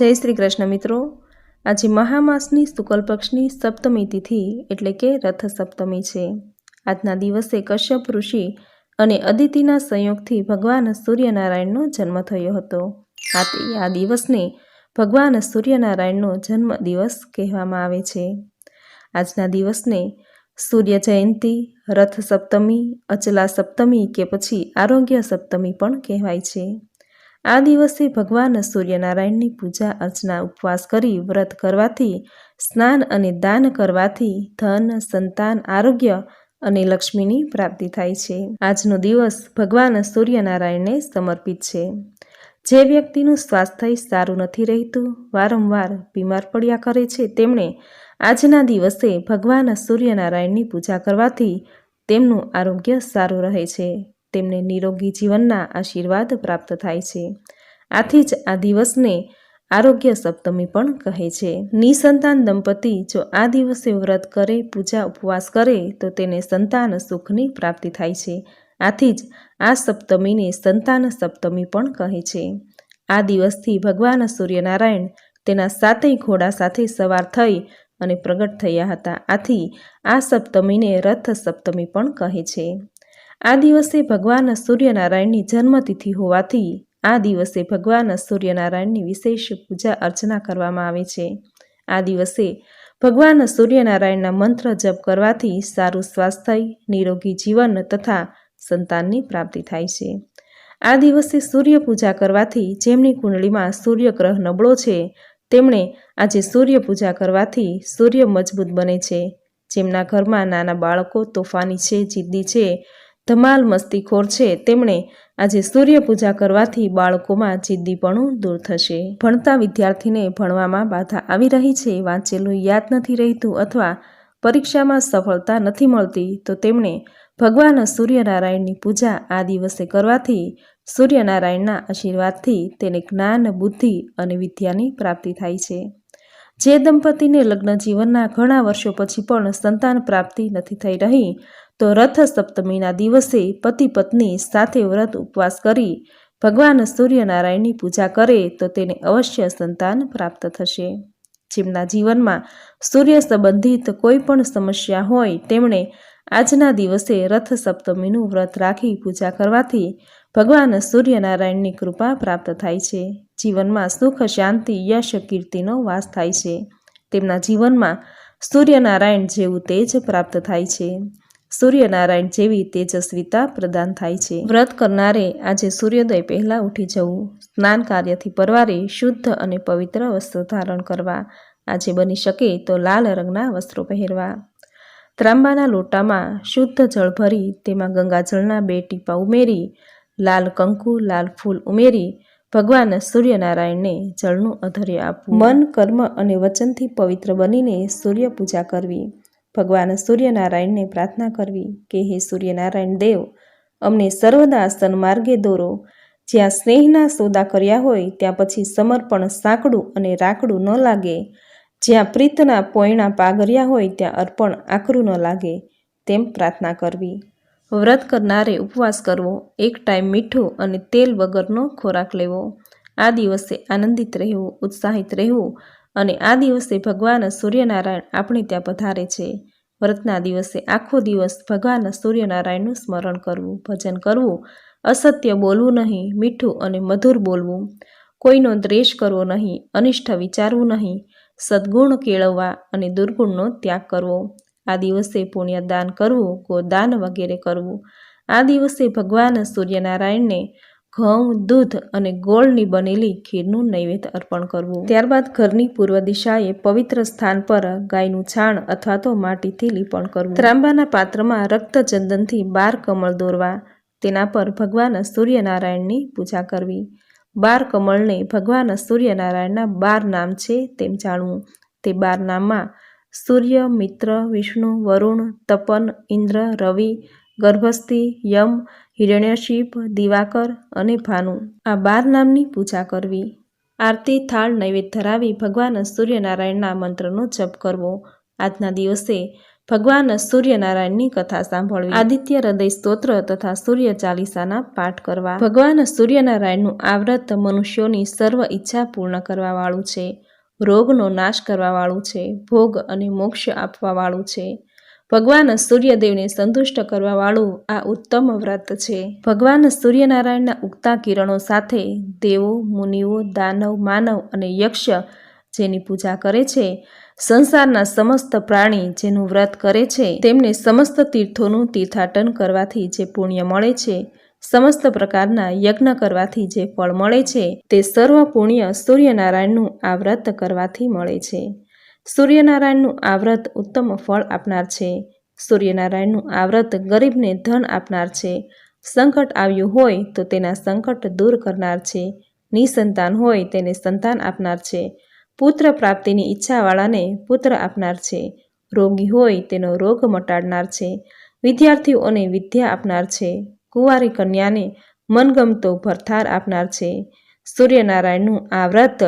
જય શ્રી કૃષ્ણ મિત્રો. આજે મહામાસની શુક્લ પક્ષની સપ્તમી તિથિ એટલે કે રથ સપ્તમી છે. આજના દિવસે કશ્યપ ઋષિ અને અદિતિના સંયોગથી ભગવાન સૂર્યનારાયણનો જન્મ થયો હતો. આથી આ દિવસને ભગવાન સૂર્યનારાયણનો જન્મ દિવસ કહેવામાં આવે છે. આજના દિવસને સૂર્ય જયંતી રથ સપ્તમી અચલા સપ્તમી કે પછી આરોગ્ય સપ્તમી પણ કહેવાય છે. આ દિવસે ભગવાન સૂર્યનારાયણની પૂજા, અર્ચના, ઉપવાસ કરી વ્રત કરવાથી, સ્નાન અને દાન કરવાથી ધન, સંતાન, આરોગ્ય અને લક્ષ્મીની પ્રાપ્તિ થાય છે. આજનો દિવસ ભગવાન સૂર્યનારાયણને સમર્પિત છે. જે વ્યક્તિનું સ્વાસ્થ્ય સારું નથી રહેતું, વારંવાર બીમાર પડ્યા કરે છે, તેમણે આજના દિવસે ભગવાન સૂર્યનારાયણની પૂજા કરવાથી તેમનું આરોગ્ય સારું રહે છે. તેમને નિરોગી જીવનના આશીર્વાદ પ્રાપ્ત થાય છે. આથી જ આ દિવસને આરોગ્ય સપ્તમી પણ કહે છે. નિસંતાન દંપતી જો આ દિવસે વ્રત કરે, પૂજા ઉપવાસ કરે, તો તેને સંતાન સુખની પ્રાપ્તિ થાય છે. આથી જ આ સપ્તમીને સંતાન સપ્તમી પણ કહે છે. આ દિવસથી ભગવાન સૂર્યનારાયણ તેના સાતેય ઘોડા સાથે સવાર થઈ અને પ્રગટ થયા હતા. આથી આ સપ્તમીને રથ સપ્તમી પણ કહે છે. આ દિવસે ભગવાન સૂર્યનારાયણની જન્મતિથિ હોવાથી આ દિવસે ભગવાન સૂર્યનારાયણની વિશેષ પૂજા અર્ચના કરવામાં આવે છે. આ દિવસે ભગવાન સૂર્યનારાયણના મંત્ર જપ કરવાથી સારું સ્વાસ્થ્ય, નિરોગી જીવન તથા સંતાનની પ્રાપ્તિ થાય છે. આ દિવસે સૂર્ય પૂજા કરવાથી જેમની કુંડળીમાં સૂર્યગ્રહ નબળો છે, તેમણે આજે સૂર્ય પૂજા કરવાથી સૂર્ય મજબૂત બને છે. જેમના ઘરમાં નાના બાળકો તોફાની છે, જિદ્દી છે ધમાલ મસ્તીખોર છે. તેમણે આજે સૂર્યપૂજા કરવાથી બાળકોમાં જિદ્દીપણું દૂર થશે. ભણતા વિદ્યાર્થીને ભણવામાં બાધા આવી રહી છે. વાંચેલું યાદ નથી રહેતું અથવા પરીક્ષામાં સફળતા નથી મળતી, તો તેમણે ભગવાન સૂર્યનારાયણની પૂજા આ દિવસે કરવાથી સૂર્યનારાયણના આશીર્વાદથી તેને જ્ઞાન, બુદ્ધિ અને વિદ્યાની પ્રાપ્તિ થાય છે. જે દંપતીને લગ્ન જીવનના ઘણા વર્ષો પછી પણ સંતાન પ્રાપ્તિ નથી થઈ રહી તો રથ સપ્તમીના દિવસે પતિ પત્ની સાથે વ્રત ઉપવાસ કરી ભગવાન સૂર્યનારાયણની પૂજા કરે તો તેને અવશ્ય સંતાન પ્રાપ્ત થશે. જેમના જીવનમાં સૂર્ય સંબંધિત કોઈ પણ સમસ્યા હોય, તેમણે આજના દિવસે રથ સપ્તમીનું વ્રત રાખી પૂજા કરવાથી ભગવાન સૂર્યનારાયણની કૃપા પ્રાપ્ત થાય છે. જીવનમાં સુખ, શાંતિ, યશ, કીર્તિનો વાસ થાય છે. તેમના જીવનમાં સૂર્યનારાયણ જેવું તેજ પ્રાપ્ત થાય છે. સૂર્યનારાયણ જેવી તેજસ્વીતા પ્રદાન થાય છે. વ્રત કરનારે આજે સૂર્યોદય પહેલાં ઉઠી જવું, સ્નાન કાર્યથી પરવારે શુદ્ધ અને પવિત્ર વસ્ત્રો ધારણ કરવા. આજે બની શકે તો લાલ રંગના વસ્ત્રો પહેરવા. ત્રાંબાના લોટામાં શુદ્ધ જળ ભરી, તેમાં ગંગાજળના બે ટીપા ઉમેરી, લાલ કંકુ, લાલ ફૂલ ઉમેરી, ભગવાન સૂર્યનારાયણને જળનું અધર્ય આપવું. મન, કર્મ અને વચનથી પવિત્ર બનીને સૂર્ય પૂજા કરવી. ભગવાન સૂર્યનારાયણને પ્રાર્થના કરવી કે હે સૂર્યનારાયણ દેવ, અમને સર્વદા સન્માર્ગે દોરો. જ્યાં સ્નેહના સોદા કર્યા હોય, ત્યાં પછી સમર્પણ સાંકડું અને રાકડું ન લાગે. જ્યાં પ્રીતના પોયણા પાગર્યા હોય, ત્યાં અર્પણ આકરું ન લાગે. તેમ પ્રાર્થના કરવી. વ્રત કરનારે ઉપવાસ કરવો, એક ટાઈમ મીઠું અને તેલ વગરનો ખોરાક લેવો. આ દિવસે આનંદિત રહેવું, ઉત્સાહિત રહેવું અને આ દિવસે ભગવાન સૂર્યનારાયણ આપણે ત્યાં પધારે છે. વ્રતના દિવસે આખો દિવસ ભગવાન સૂર્યનારાયણનું સ્મરણ કરવું, ભજન કરવું, અસત્ય બોલવું નહીં, મીઠું અને મધુર બોલવું. કોઈનો દ્વેષ કરવો નહીં અનિષ્ટ વિચારવું નહીં. સદ્ગુણ કેળવવા અને દુર્ગુણનો ત્યાગ કરવો. આ દિવસે પુણ્યદાન કરવું, ગોદાન વગેરે કરવું. આ દિવસે ભગવાન સૂર્યનારાયણને ઘઉં, દૂધ અને ગોળની બનેલી ખીરનું નૈવેદ્ય અર્પણ કરવું. ત્યારબાદ ઘરની પૂર્વ દિશાએ પવિત્ર સ્થાન પર ગાયનું છાણ અથવા તો માટીથી લીપણ કરવું. ત્રાંબાના પાત્રમાં રક્ત ચંદનથી બાર કમળ દોરવા, તેના પર ભગવાન સૂર્યનારાયણની પૂજા કરવી. બાર કમળને ભગવાન સૂર્યનારાયણના બાર નામ છે તેમ જાણવું. તે બાર નામમાં સૂર્ય, મિત્ર, વિષ્ણુ, વરુણ, તપન, ઇન્દ્ર, રવિ, ગર્ભસ્થિ, યમ હિરણ્યશિપ, દિવાકર અને ભાનુ આ બાર નામની પૂજા કરવી. આરતી, થાળ, નૈવેદ્ય ધરાવી ભગવાન સૂર્યનારાયણના મંત્રનો જપ કરવો. આજના દિવસે ભગવાન સૂર્યનારાયણની કથા સાંભળવી. આદિત્ય હૃદય સ્તોત્ર તથા સૂર્ય ચાલીસાના પાઠ કરવા. ભગવાન સૂર્યનારાયણનું આવ્રત મનુષ્યોની સર્વ ઈચ્છા પૂર્ણ કરવાવાળું છે. રોગનો નાશ કરવાવાળું છે. ભોગ અને મોક્ષ આપવાવાળું છે. ભગવાન સૂર્યદેવને સંતુષ્ટ કરવાવાળું આ ઉત્તમ વ્રત છે. ભગવાન સૂર્યનારાયણના ઉગતા કિરણો સાથે દેવો, મુનિઓ, દાનવ, માનવ અને યક્ષ જેની પૂજા કરે છે. સંસારના સમસ્ત પ્રાણી જેનું વ્રત કરે છે. તેમને સમસ્ત તીર્થોનું તીર્થાટન કરવાથી જે પુણ્ય મળે છે, સમસ્ત પ્રકારના યજ્ઞ કરવાથી જે ફળ મળે છે, તે સર્વ પુણ્ય સૂર્યનારાયણનું આ વ્રત કરવાથી મળે છે. સૂર્યનારાયણનું આ વ્રત ઉત્તમ ફળ આપનાર છે. સૂર્યનારાયણનું આ વ્રત ગરીબને ધન આપનાર છે. સંકટ આવ્યું હોય તો તેના સંકટ દૂર કરનાર છે. નિસંતાન હોય તેને સંતાન આપનાર છે. પુત્ર પ્રાપ્તિની ઈચ્છાવાળાને પુત્ર આપનાર છે. રોગી હોય તેનો રોગ મટાડનાર છે. વિદ્યાર્થીઓને વિદ્યા આપનાર છે. કુંવારી કન્યાને મનગમતો ભરથાર આપનાર છે. સૂર્યનારાયણનું આ વ્રત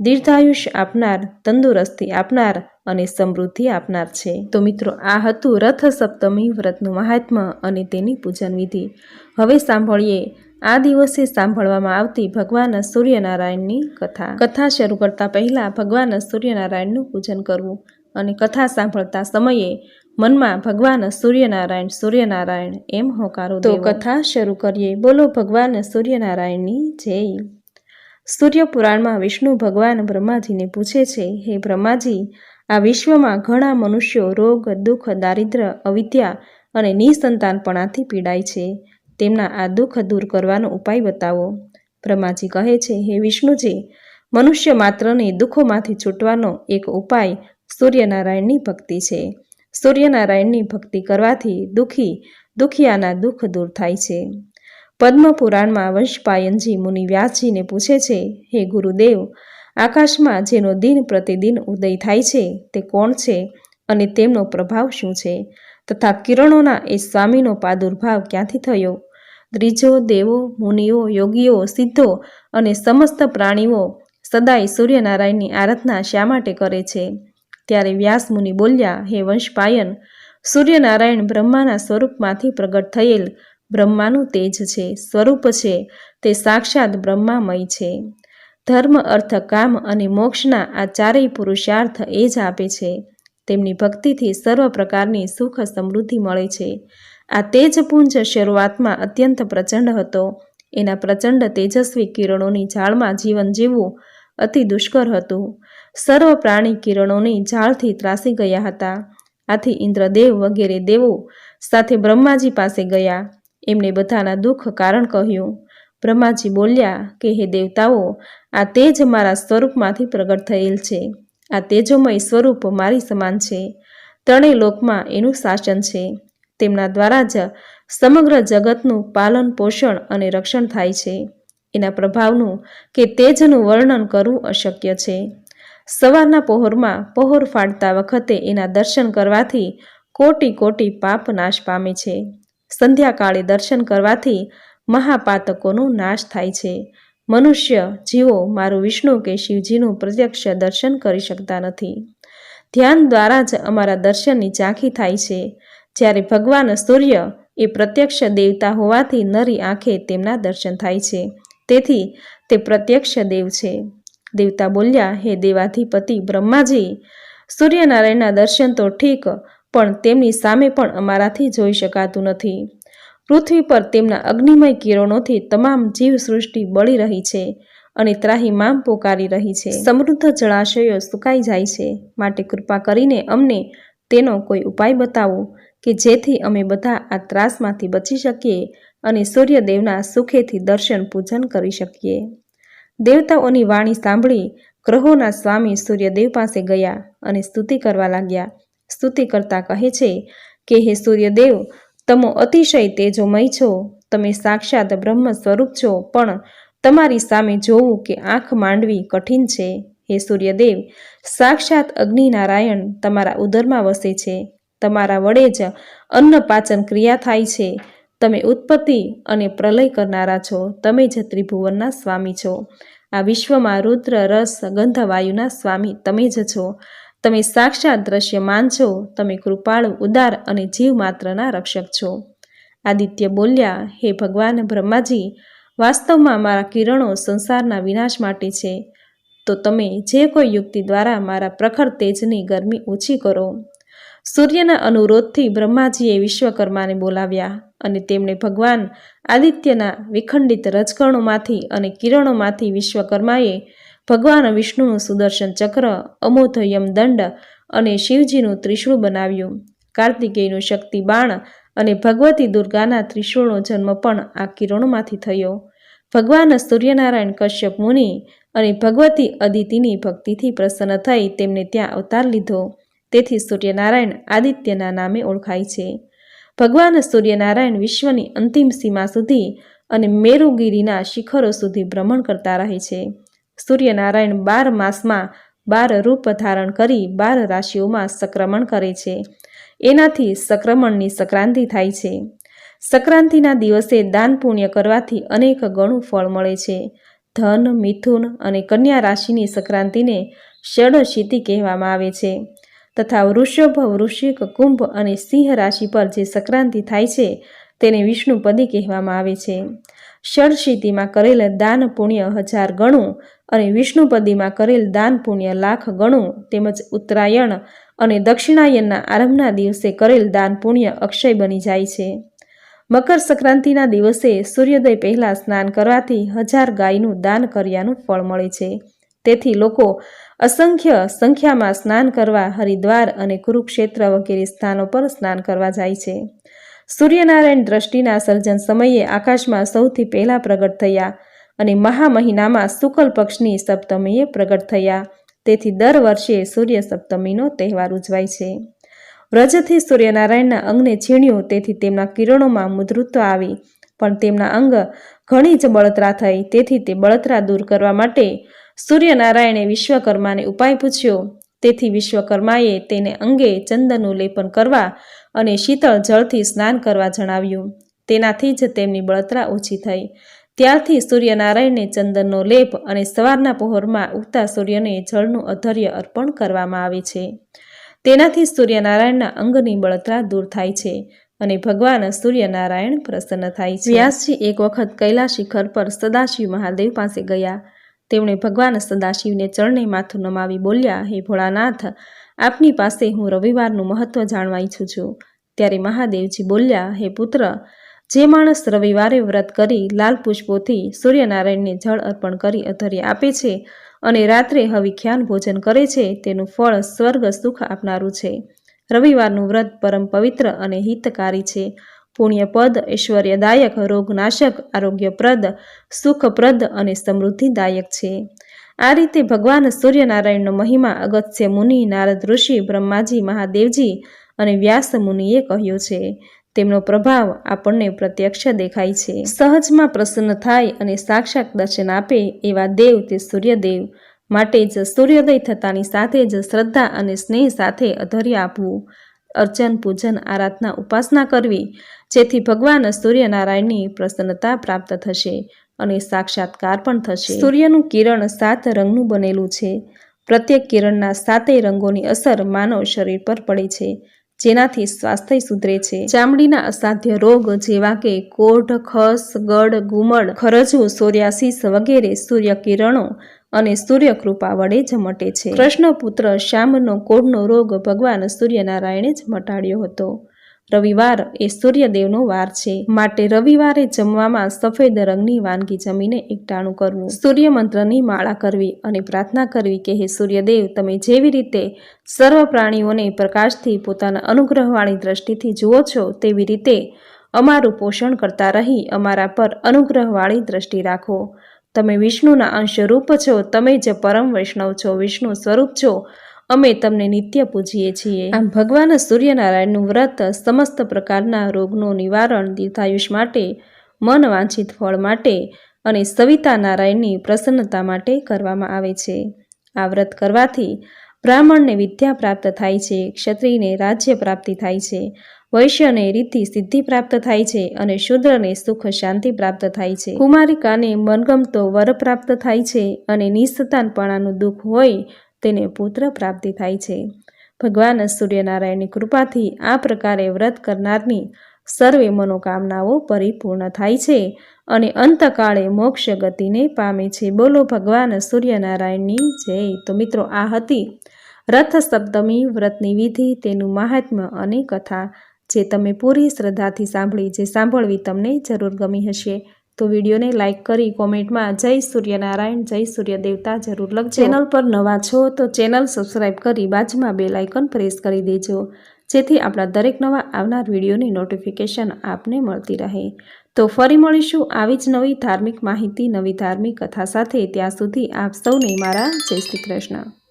દીર્ઘાયુષ આપનાર તંદુરસ્તી આપનાર અને સમૃદ્ધિ આપનાર છે. તો મિત્રો આ હતું રથ સપ્તમી વ્રતનું મહાત્મ્ય અને તેની પૂજન વિધિ. હવે સાંભળીએ આ દિવસે સાંભળવામાં આવતી ભગવાન સૂર્યનારાયણની કથા. કથા શરૂ કરતા પહેલા ભગવાન સૂર્યનારાયણનું પૂજન કરવું અને કથા સાંભળતા સમયે મનમાં ભગવાન સૂર્યનારાયણ સૂર્યનારાયણ એમ હોકારો તો કથા શરૂ કરીએ. બોલો ભગવાન સૂર્યનારાયણની જય. સૂર્ય પુરાણમાં વિષ્ણુ ભગવાન બ્રહ્માજીને પૂછે છે, હે બ્રહ્માજી, આ વિશ્વમાં ઘણા મનુષ્યો રોગ, દુઃખ, દારિદ્ર, અવિદ્યા અને નિસંતાનપણાથી પીડાય છે. તેમના આ દુઃખ દૂર કરવાનો ઉપાય બતાવો. બ્રહ્માજી કહે છે, હે વિષ્ણુજી, મનુષ્ય માત્રને દુઃખોમાંથી છૂટવાનો એક ઉપાય સૂર્યનારાયણની ભક્તિ છે. સૂર્યનારાયણની ભક્તિ કરવાથી દુઃખી, દુખિયાના દુઃખ દૂર થાય છે. પદ્મ પુરાણમાં વંશપાયનજી મુનિ વ્યાસજીને પૂછે છે, હે ગુરુદેવ, આકાશમાં જેનો દિન પ્રતિદિન ઉદય થાય છે, તે કોણ છે અને તેમનો પ્રભાવ શું છે? તથા કિરણોના એ સ્વામીનો પ્રાદુર્ભાવ ક્યાંથી થયો? ત્રીજો દેવો, મુનિઓ, યોગીઓ, સિદ્ધો અને સમસ્ત પ્રાણીઓ સદાય સૂર્યનારાયણની આરાધના શા માટે કરે છે? ત્યારે વ્યાસ મુનિ બોલ્યા, હે વંશપાયન, સૂર્યનારાયણ બ્રહ્માના સ્વરૂપમાંથી પ્રગટ થયેલ બ્રહ્માનું તેજ છે, સ્વરૂપ છે, તે સાક્ષાત બ્રહ્મામય છે. ધર્મ, અર્થ, કામ અને મોક્ષના આ ચારેય પુરુષાર્થ એ જ આપે છે. તેમની ભક્તિથી સર્વ પ્રકારની સુખ સમૃદ્ધિ મળે છે. આ તેજપુંજ શરૂઆતમાં અત્યંત પ્રચંડ હતો. એના પ્રચંડ તેજસ્વી કિરણોની ઝાળમાં જીવન જીવવું અતિ દુષ્કર હતું. સર્વ પ્રાણી કિરણોની ઝાળથી ત્રાસી ગયા હતા. આથી ઇન્દ્રદેવ વગેરે દેવો સાથે બ્રહ્માજી પાસે ગયા. એમને બધાના દુઃખ કારણ કહ્યું. બ્રહ્માજી બોલ્યા કે, હે દેવતાઓ, આ તેજ મારા સ્વરૂપમાંથી પ્રગટ થયેલ છે. આ તેજોમય સ્વરૂપ મારી સમાન છે. ત્રણેય લોકમાં એનું શાસન છે. તેમના દ્વારા જ સમગ્ર જગતનું પાલન, પોષણ અને રક્ષણ થાય છે. એના પ્રભાવનું કે તેજનું વર્ણન કરવું અશક્ય છે. સવારના પહોરમાં પહોર ફાડતા વખતે એના દર્શન કરવાથી કોટી કોટી પાપ નાશ પામે છે. સંધ્યાકાળે દર્શન કરવાથી મહાપાતકોનો નાશ થાય છે. મનુષ્ય, જીવો, મારું વિષ્ણુ કે શિવજીનું પ્રત્યક્ષ દર્શન કરી શકતા નથી. ધ્યાન દ્વારા જ અમારા દર્શનની ઝાંખી થાય છે. જ્યારે ભગવાન સૂર્ય એ પ્રત્યક્ષ દેવતા હોવાથી નરી આંખે તેમના દર્શન થાય છે. તેથી તે પ્રત્યક્ષ દેવ છે. દેવતા બોલ્યા, હે દેવાધિપતિ બ્રહ્માજી, સૂર્યનારાયણના દર્શન તો ઠીક પણ તેમની સામે પણ અમારાથી જોઈ શકાતું નથી. પૃથ્વી પર તેમના અગ્નિમય કિરણોથી તમામ જીવ સૃષ્ટિ બળી રહી છે અને ત્રાહીમામ પોકારી રહી છે. સમૃદ્ધ જળાશયો સુકાઈ જાય છે. માટે કૃપા કરીને અમને તેનો કોઈ ઉપાય બતાવો કે જેથી અમે બધા આ ત્રાસમાંથી બચી શકીએ અને સૂર્યદેવના સુખેથી દર્શન પૂજન કરી શકીએ. દેવતાઓની વાણી સાંભળી ગ્રહોના સ્વામી સૂર્યદેવ પાસે ગયા અને સ્તુતિ કરવા લાગ્યા. સ્તુતિ કરતા કહે છે કે, હે સૂર્યદેવ, તમો અતિશય તેજોમય છો. તમે સાક્ષાત બ્રહ્મ સ્વરૂપ છો, પણ તમારી સામે જોવું કે આંખ માંડવી કઠિન છે. હે સૂર્યદેવ, સાક્ષાત અગ્નિનારાયણ તમારા ઉદરમાં વસે છે. તમારા વડે જ અન્ન પાચન ક્રિયા થાય છે. તમે ઉત્પત્તિ અને પ્રલય કરનારા છો. તમે જ ત્રિભુવનના સ્વામી છો. આ વિશ્વમાં રુદ્ર, રસ ગંધ વાયુના સ્વામી તમે જ છો. તમે સાક્ષાત દ્રશ્યમાન છો, તમે કૃપાળુ, ઉદાર અને જીવ માત્રના રક્ષક છો. આદિત્ય બોલ્યા, હે ભગવાન બ્રહ્માજી, વાસ્તવમાં મારા કિરણો સંસારના વિનાશ માટે છે. તો તમે જે કોઈ યુક્તિ દ્વારા મારા પ્રખર તેજની ગરમી ઓછી કરો. સૂર્યના અનુરોધથી બ્રહ્માજીએ વિશ્વકર્માને બોલાવ્યા અને તેમણે ભગવાન આદિત્યના વિખંડિત રજકણોમાંથી અને કિરણોમાંથી વિશ્વકર્માએ ભગવાન વિષ્ણુનું સુદર્શન ચક્ર, અમોધયમ યમદંડ અને શિવજીનું ત્રિશૂળ બનાવ્યું. કાર્તિકેયનું શક્તિ બાણ અને ભગવતી દુર્ગાના ત્રિશૂળનો જન્મ પણ આ કિરણોમાંથી થયો. ભગવાન સૂર્યનારાયણ કશ્યપ મુનિ અને ભગવતી અદિતિની ભક્તિથી પ્રસન્ન થઈ તેમને ત્યાં અવતાર લીધો. તેથી સૂર્યનારાયણ આદિત્યના નામે ઓળખાય છે. ભગવાન સૂર્યનારાયણ વિશ્વની અંતિમ સીમા સુધી અને મેરુગીરીના શિખરો સુધી ભ્રમણ કરતા રહે છે. સૂર્યનારાયણ બાર માસમાં બાર રૂપ ધારણ કરી બાર રાશિઓમાં સંક્રમણ કરે છે. એનાથી સંક્રમણની સંક્રાંતિ થાય છે. સંક્રાંતિના દિવસે દાન પુણ્ય કરવાથી અનેક ગણું ફળ મળે છે. ધન, મિથુન અને કન્યા રાશિની સંક્રાંતિને ષડશીતિ કહેવામાં આવે છે. તથા વૃષભ, વૃશ્ચિક, કુંભ અને સિંહ રાશિ પર જે સંક્રાંતિ થાય છે, તેને વિષ્ણુપદી કહેવામાં આવે છે. ષડશીતિમાં કરેલ દાન પુણ્ય હજાર ગણું અને વિષ્ણુપદીમાં કરેલ દાન પુણ્ય લાખ ગણું તેમજ ઉત્તરાયણ અને દક્ષિણાયનના આરંભના દિવસે કરેલ દાન પુણ્ય અક્ષય બની જાય છે. મકર સંક્રાંતિના દિવસે સૂર્યોદય પહેલાં સ્નાન કરવાથી હજાર ગાયનું દાન કર્યાનું ફળ મળે છે. તેથી લોકો અસંખ્ય સંખ્યામાં સ્નાન કરવા, હરિદ્વાર અને કુરુક્ષેત્ર વગેરે સ્થાનો પર સ્નાન કરવા જાય છે. સૂર્યનારાયણ દ્રષ્ટિના સર્જન સમયે આકાશમાં સૌથી પહેલા પ્રગટ થયા અને મહામહિનામાં શુકલ પક્ષની સપ્તમીએ પ્રગટ થયા. તેથી દર વર્ષે સૂર્ય સપ્તમીનો તહેવાર ઉજવાય છે. વ્રજથી સૂર્યનારાયણના અંગને છીણ્યું, તેથી તેમના કિરણોમાં મુદ્રુત્વ આવી, પણ તેમના અંગ ઘણી જ બળતરા થઈ, તેથી તે બળતરા દૂર કરવા માટે સૂર્યનારાયણે વિશ્વકર્માને ઉપાય પૂછ્યો. તેથી વિશ્વકર્માએ તેને અંગે ચંદનનું લેપન કરવા અને શીતળ જળથી સ્નાન કરવા જણાવ્યું. તેનાથી જ તેમની બળતરા ઓછી થઈ. ત્યારથી સૂર્યનારાયણને ચંદનનો લેપ અને સવારના પહોરમાં ઉગતા સૂર્યને જળનું અધર્ય અર્પણ કરવામાં આવે છે. તેનાથી સૂર્યનારાયણના અંગની બળતરા દૂર થાય છે અને ભગવાન સૂર્યનારાયણ પ્રસન્ન થાય છે. વ્યાસજી એક વખત કૈલાસ શિખર પર સદાશિવ મહાદેવ પાસે ગયા. તેમણે ભગવાન સદાશિવને ચરણે માથું નમાવી બોલ્યા, હે ભોળાનાથ આપની પાસે હું રવિવારનું મહત્વ જાણવા ઈચ્છું છું. ત્યારે મહાદેવજી બોલ્યા, હે પુત્ર, જે માણસ રવિવારે વ્રત કરી લાલ પુષ્પોથી સૂર્યનારાયણને જળ અર્પણ કરી અધર્ય આપે છે અને રાત્રે હવિખ્યાન ભોજન કરે છે, તેનું ફળ સ્વર્ગ સુખ આપનારું છે. રવિવારનું વ્રત પરમ પવિત્ર અને હિતકારી છે. પુણ્યપદ, ઐશ્વર્યદાયક, રોગનાશક, આરોગ્યપ્રદ, સુખપ્રદ અને સમૃદ્ધિદાયક છે. આ રીતે ભગવાન સૂર્યનારાયણનો મહિમા અગત્ય મુનિ, નારદ ઋષિ, બ્રહ્માજી, મહાદેવજી અને વ્યાસ મુનિએ કહ્યો છે. તેમનો પ્રભાવ આપણને પ્રત્યક્ષ દેખાય છે. સહજમાં પ્રસન્ન થાય અને સાક્ષાત દર્શન આપે એવા દેવ તે સૂર્યદેવ માટે જ સૂર્યોદય થતાની સાથે જ શ્રદ્ધા અને સ્નેહ સાથે અધર્ય આપવું, અર્ચન, પૂજન, આરાધના, ઉપાસના કરવી, જેથી ભગવાન સૂર્યનારાયણની પ્રસન્નતા પ્રાપ્ત થશે. અને સાક્ષાત્કાર પણ થશે. સૂર્યનું કિરણ સાત રંગનું બનેલું છે. પ્રત્યેક કિરણના સાતેય રંગોની અસર માનવ શરીર પર પડે છે, જેનાથી સ્વાસ્થ્ય સુધરે છે. ચામડીના અસાધ્ય રોગ જેવા કે કોઢ, ખસ ગળ ગુમડ ખરજવું સોરિયાસિસ વગેરે સૂર્ય કિરણો અને સૂર્યકૃપા વડે જ મટે છે. કૃષ્ણપુત્ર શ્યામનો કોઢનો રોગ ભગવાન સૂર્યનારાયણે જ મટાડ્યો હતો. રવિવાર એ સૂર્યદેવનો વાર છે. માટે રવિવારે જમવામાં સફેદ રંગની વાનગી જમીને એકટાણું કરવું. સૂર્ય મંત્રની માળા કરવી અને પ્રાર્થના કરવી કે હે સૂર્યદેવ, તમે જેવી રીતે સર્વ પ્રાણીઓને પ્રકાશથી પોતાના અનુગ્રહવાળી દ્રષ્ટિથી જુઓ છો, તેવી રીતે અમારું પોષણ કરતા રહી, અમારા પર અનુગ્રહવાળી દ્રષ્ટિ રાખો. તમે વિષ્ણુના અંશરૂપ છો, તમે જ પરમ વૈષ્ણવ છો, વિષ્ણુ સ્વરૂપ છો. અમે તમને નિત્ય પૂજીએ છીએ. આમ ભગવાન સૂર્યનારાયણનું વ્રત સમસ્ત પ્રકારના રોગનું નિવારણ દીર્ઘાયુષ માટે, મન વાંછિત ફળ માટે અને સવિતા નારાયણની પ્રસન્નતા માટે કરવામાં આવે છે. આ વ્રત કરવાથી બ્રાહ્મણને વિદ્યા પ્રાપ્ત થાય છે, ક્ષત્રિયને રાજ્ય પ્રાપ્તિ થાય છે, વૈશ્યને રીતિ સિદ્ધિ પ્રાપ્ત થાય છે અને શુદ્રને સુખ શાંતિ પ્રાપ્ત થાય છે. કુમારિકાને મનગમતો વર પ્રાપ્ત થાય છે અને નિસ્સંતાનપણાનું દુઃખ હોય તેને પુત્ર પ્રાપ્તિ થાય છે. ભગવાન સૂર્યનારાયણની કૃપાથી આ પ્રકારે વ્રત કરનારની સર્વે મનોકામનાઓ પરિપૂર્ણ થાય છે અને અંતકાળે મોક્ષ ગતિને પામે છે. બોલો ભગવાન સૂર્યનારાયણની જય. તો મિત્રો, આ હતી રથ સપ્તમી વ્રતની વિધિ, તેનું મહાત્મ્ય અને કથા, જે તમે પૂરી શ્રદ્ધાથી સાંભળી, જે સાંભળવી તમને જરૂર ગમી હશે. તો વિડીયોને લાઇક કરી કોમેન્ટમાં જય સૂર્યનારાયણ, જય સૂર્ય દેવતા જરૂર લખજો. ચેનલ પર નવા છો તો ચેનલ સબસ્ક્રાઈબ કરી બાજુમાં બે લાઇકન પ્રેસ કરી દેજો, જેથી આપણા દરેક નવા આવનાર વિડીયોની નોટિફિકેશન આપને મળતી રહે. તો ફરી મળીશું આવી જ નવી ધાર્મિક માહિતી, નવી ધાર્મિક કથા સાથે. ત્યાં સુધી આપ સૌને મારા જય શ્રી કૃષ્ણ.